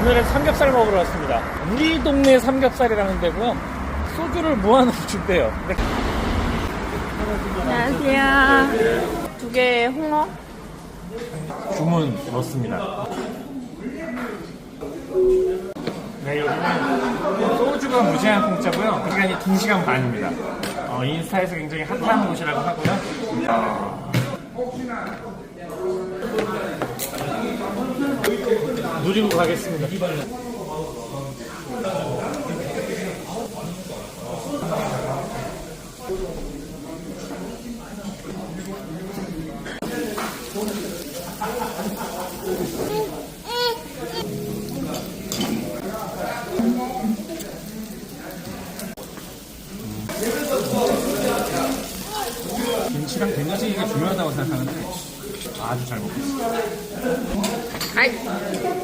오늘은 삼겹살 먹으러 왔습니다. 우리 동네 삼겹살이라는 데고요. 소주를 무한으로 준대요. 근데 안녕하세요. 두 개 홍어. 주문 넣습니다. 네, 여기는 소주가 무제한 공짜고요. 기간이 2시간 반입니다. 어, 인스타에서 굉장히 핫한 곳이라고 하고요. 어, 누리고 가겠습니다. 김치랑 된장찌개가 중요하다고 생각하는데 아주 잘 먹고 있어요. 아이.